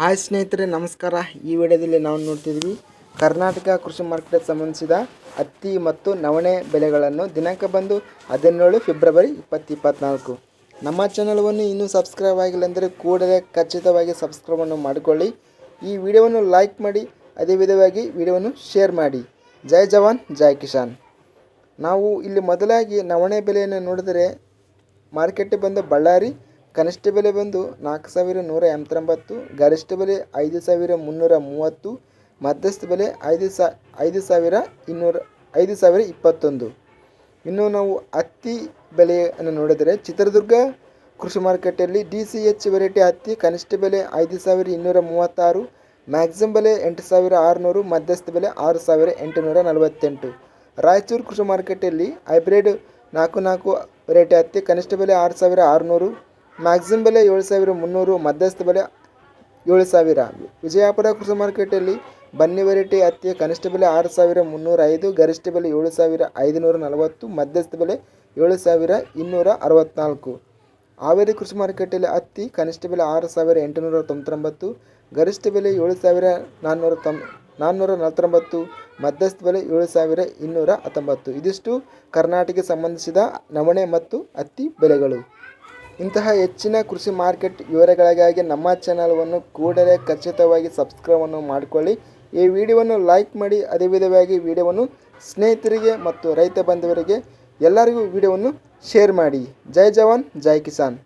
Hi ಸ್ನೇಹಿತರೆ, ನಮಸ್ಕಾರ. ಈ ವಿಡಿಯೋದಲ್ಲಿ ನಾವು ನೋಡ್ತಿದ್ವಿ ಕರ್ನಾಟಕ ಕೃಷಿ ಮಾರ್ಕೆಟ್ಗೆ ಸಂಬಂಧಿಸಿದ ಹತ್ತಿ ಮತ್ತು ನವಣೆ ಬೆಲೆಗಳನ್ನು ದಿನಾಂಕ ಬಂದು ಹದಿನೇಳು ಫೆಬ್ರವರಿ ಇಪ್ಪತ್ತು ಇಪ್ಪತ್ತ್ನಾಲ್ಕು ನಮ್ಮ ಚಾನಲ್ವನ್ನು ಇನ್ನೂ ಸಬ್ಸ್ಕ್ರೈಬ್ ಆಗಿಲ್ಲ ಅಂದರೆ ಕೂಡಲೇ ಖಚಿತವಾಗಿ ಸಬ್ಸ್ಕ್ರೈಬನ್ನು ಮಾಡಿಕೊಳ್ಳಿ. ಈ ವಿಡಿಯೋವನ್ನು ಲೈಕ್ ಮಾಡಿ, ಅದೇ ವಿಧವಾಗಿ ವಿಡಿಯೋವನ್ನು ಶೇರ್ ಮಾಡಿ. ಜೈ ಜವಾನ್, ಜೈ ಕಿಸಾನ್. ನಾವು ಇಲ್ಲಿ ಮೊದಲಾಗಿ ನವಣೆ ಬೆಲೆಯನ್ನು ನೋಡಿದರೆ ಮಾರ್ಕೆಟ್ಗೆ ಬಂದು ಬಳ್ಳಾರಿ ಕನಿಷ್ಠ ಬೆಲೆ ಬಂದು ನಾಲ್ಕು ಸಾವಿರ ನೂರ ಎಂಬತ್ತೊಂಬತ್ತು, ಗರಿಷ್ಠ ಬೆಲೆ ಐದು ಸಾವಿರ ಮುನ್ನೂರ ಮೂವತ್ತು, ಮಧ್ಯಸ್ಥ ಬೆಲೆ ಐದು ಸಾ, ಐದು ಸಾವಿರ ಇನ್ನೂರ, ಐದು ಸಾವಿರ ಇಪ್ಪತ್ತೊಂದು. ಇನ್ನು ನಾವು ಹತ್ತಿ ಬೆಲೆಯನ್ನು ನೋಡಿದರೆ ಚಿತ್ರದುರ್ಗ ಕೃಷಿ ಮಾರುಕಟ್ಟೆಯಲ್ಲಿ ಡಿ ಸಿ ಎಚ್ ವೆರೈಟಿ ಹತ್ತಿ ಕನಿಷ್ಠ ಬೆಲೆ ಐದು ಸಾವಿರ ಇನ್ನೂರ ಮೂವತ್ತಾರು, ಮ್ಯಾಕ್ಸಿಮಮ್ ಬೆಲೆ ಎಂಟು ಸಾವಿರ ಆರುನೂರು, ಮಧ್ಯಸ್ಥ ಬೆಲೆ ಆರು ಸಾವಿರ ಎಂಟುನೂರ ನಲವತ್ತೆಂಟು. ರಾಯಚೂರು ಕೃಷಿ ಮಾರುಕಟ್ಟೆಯಲ್ಲಿ ಹೈಬ್ರಿಡ್ ನಾಲ್ಕು ನಾಲ್ಕು ವೆರೈಟಿ ಹತ್ತಿ ಕನಿಷ್ಠ ಬೆಲೆ ಆರು ಸಾವಿರ ಆರುನೂರು ಮ್ಯಾಕ್ಸಿಮಮ್ ಬೆಲೆ ಏಳು ಸಾವಿರ, ಮುನ್ನೂರು, ಮಧ್ಯಸ್ಥ ಬೆಲೆ ಏಳು ಸಾವಿರ. ವಿಜಯಪುರ ಕೃಷಿ ಮಾರ್ಕೆಟಲ್ಲಿ ಬನ್ನಿ ವೆರೈಟಿ ಹತ್ತಿಯ ಕನಿಷ್ಠ ಬೆಲೆ ಆರು ಸಾವಿರ, ಮುನ್ನೂರ ಐದು, ಗರಿಷ್ಠ ಬೆಲೆ ಏಳು ಸಾವಿರ, ಐದುನೂರ ನಲವತ್ತು, ಮಧ್ಯಸ್ಥ ಬೆಲೆ ಏಳು ಸಾವಿರ, ಇನ್ನೂರ ಅರವತ್ತ್ನಾಲ್ಕು ಹಾವೇರಿ ಕೃಷಿ ಮಾರುಕಟ್ಟೆಯಲ್ಲಿ ಹತ್ತಿ ಕನಿಷ್ಠ ಬೆಲೆ ಆರು ಸಾವಿರ, ಎಂಟುನೂರ ತೊಂಬತ್ತೊಂಬತ್ತು, ಗರಿಷ್ಠ ಬೆಲೆ ಏಳು ಸಾವಿರ, ನಾನ್ನೂರ ತೊಂ, ನಾನ್ನೂರ ನಲವತ್ತೊಂಬತ್ತು, ಮಧ್ಯಸ್ಥ ಬೆಲೆ ಏಳು ಸಾವಿರ, ಇನ್ನೂರ ಹತ್ತೊಂಬತ್ತು. ಇದಿಷ್ಟು ಕರ್ನಾಟಕಕ್ಕೆ ಸಂಬಂಧಿಸಿದ ನವಣೆ ಮತ್ತು ಹತ್ತಿ ಬೆಲೆಗಳು. ಇಂತಹ ಹೆಚ್ಚಿನ ಕೃಷಿ ಮಾರ್ಕೆಟ್ ವಿವರಗಳಿಗಾಗಿ ನಮ್ಮ ಚಾನಲ್ವನ್ನು ಕೂಡಲೇ ಖಚಿತವಾಗಿ ಸಬ್ಸ್ಕ್ರೈಬನ್ನು ಮಾಡಿಕೊಳ್ಳಿ. ಈ ವಿಡಿಯೋವನ್ನು ಲೈಕ್ ಮಾಡಿ, ಅದೇ ವಿಧವಾಗಿ ವಿಡಿಯೋವನ್ನು ಸ್ನೇಹಿತರಿಗೆ ಮತ್ತು ರೈತ ಬಂಧುವರಿಗೆ ಎಲ್ಲರಿಗೂ ವಿಡಿಯೋವನ್ನು ಶೇರ್ ಮಾಡಿ. ಜೈ ಜವಾನ್, ಜೈ ಕಿಸಾನ್.